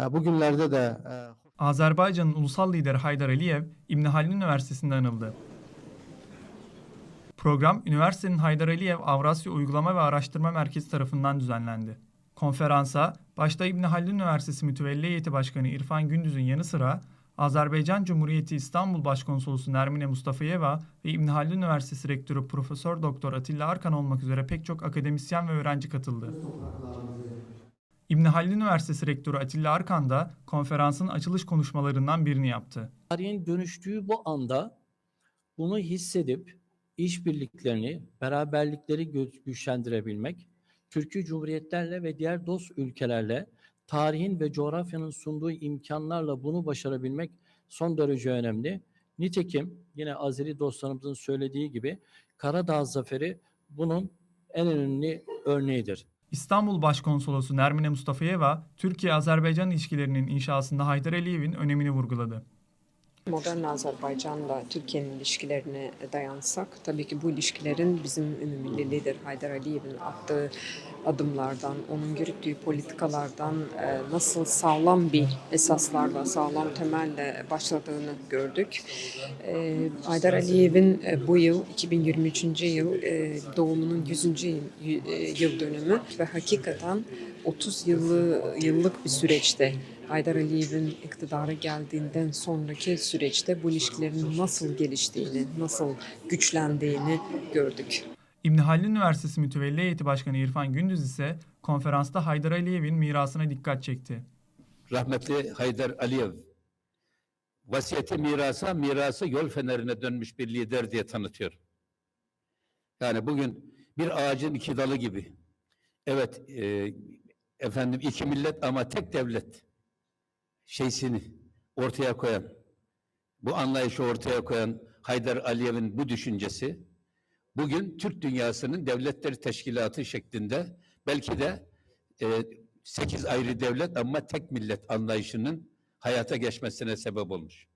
E, Bugünlerde de e, Azerbaycan'ın ulusal lideri Haydar Aliyev, İbn Haldun Üniversitesi'nde anıldı. Program, üniversitenin Haydar Aliyev Avrasya Uygulama ve Araştırma Merkezi tarafından düzenlendi. Konferansa, başta İbn Haldun Üniversitesi Mütevelli Heyeti Başkanı İrfan Gündüz'ün yanı sıra Azerbaycan Cumhuriyeti İstanbul Başkonsolosu Nermine Mustafayeva ve İbn Haldun Üniversitesi Rektörü Profesör Doktor Atilla Arkan olmak üzere pek çok akademisyen ve öğrenci katıldı. İbn Haldun Üniversitesi Rektörü Atilla Arkan da konferansın açılış konuşmalarından birini yaptı. tarihin dönüştüğü bu anda bunu hissedip işbirliklerini, beraberlikleri güçlendirebilmek, Türkiye Cumhuriyetlerle ve diğer dost ülkelerle tarihin ve coğrafyanın sunduğu imkanlarla bunu başarabilmek son derece önemli. Nitekim yine Azeri dostlarımızın söylediği gibi Karadağ Zaferi bunun en önemli örneğidir. İstanbul Başkonsolosu Nermine Mustafayeva, Türkiye-Azerbaycan ilişkilerinin inşasında Haydar Aliyev'in önemini vurguladı. Modern Azerbaycan'la Türkiye'nin ilişkilerine dayansak tabii ki bu ilişkilerin bizim ümumi lider Haydar Aliyev'in attığı adımlardan, onun yürüttüğü politikalardan e, nasıl sağlam bir esaslarla, sağlam temelle başladığını gördük. E, Haydar Aliyev'in e, bu yıl 2023. yıl doğumunun 100. yıl, e, yıl dönümü ve hakikaten 30 yıllı, yıllık bir süreçte Haydar Aliyev'in iktidara geldiğinden sonraki süreçte bu ilişkilerin nasıl geliştiğini, nasıl güçlendiğini gördük. İbn Haldun Üniversitesi Mütevelli Heyeti Başkanı İrfan Gündüz ise konferansta Haydar Aliyev'in mirasına dikkat çekti. rahmetli Haydar Aliyev vasiyeti mirasa, mirası yol fenerine dönmüş bir lider diye tanıtıyor. Yani bugün bir ağacın iki dalı gibi. Evet, e, efendim iki millet ama tek devlet şeysini ortaya koyan, bu anlayışı ortaya koyan Haydar Aliyev'in bu düşüncesi, bugün Türk dünyasının devletleri teşkilatı şeklinde belki de e, sekiz ayrı devlet ama tek millet anlayışının hayata geçmesine sebep olmuş.